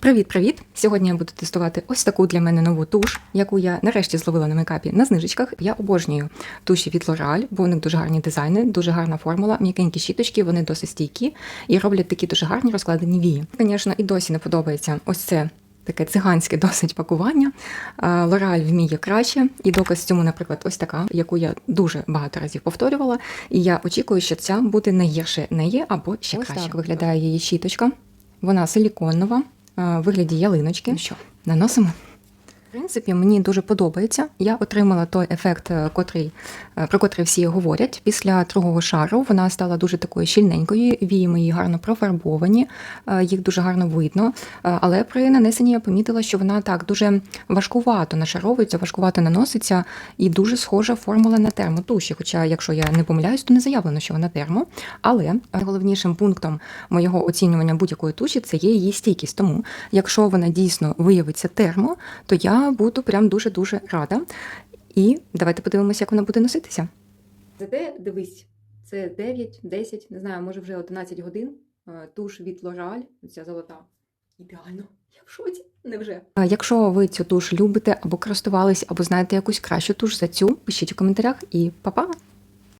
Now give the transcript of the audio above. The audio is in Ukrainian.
Привіт-привіт! Сьогодні я буду тестувати ось таку для мене нову туш, яку я нарешті зловила на мейкапі на знижечках. Я обожнюю туші від L'Oreal, бо у них дуже гарні дизайни, дуже гарна формула, м'якенькі щіточки, вони досить стійкі і роблять такі дуже гарні розкладені вії. Звісно, і досі не подобається ось це. Таке циганське досить пакування. L'Oreal вміє краще, і доказ цьому, наприклад, ось така, яку я дуже багато разів повторювала. І я очікую, що ця буде не гірше неї або ще Ось краще. так виглядає її щіточка. Вона силіконова, вигляді ялиночки. Ну що, наносимо? Принципі, мені дуже подобається. Я отримала той ефект, е, котрий, е, про котрий всі говорять. Після другого шару вона стала дуже такою щільненькою, вії мої гарно профарбовані, е, їх дуже гарно видно. Але при нанесенні я помітила, що вона так дуже важкувато нашаровується, важкувато наноситься і дуже схожа формула на термотуші. Хоча, якщо я не помиляюсь, то не заявлено, що вона термо. Але найголовнішим пунктом моєго оцінювання будь-якої туші це є її стійкість. Тому, якщо вона дійсно виявиться термо, то я буду прям дуже-дуже рада. І давайте подивимося, як вона буде носитися. Зате дивись, це 9, 10, не знаю, може вже 11 годин. Е, Туш від L'Oreal, ця золота. Ідеально. Я в шоці. Невже? Якщо ви цю туш любите або користувались, або знаєте якусь кращу туш за цю, пишіть у коментарях і па-па!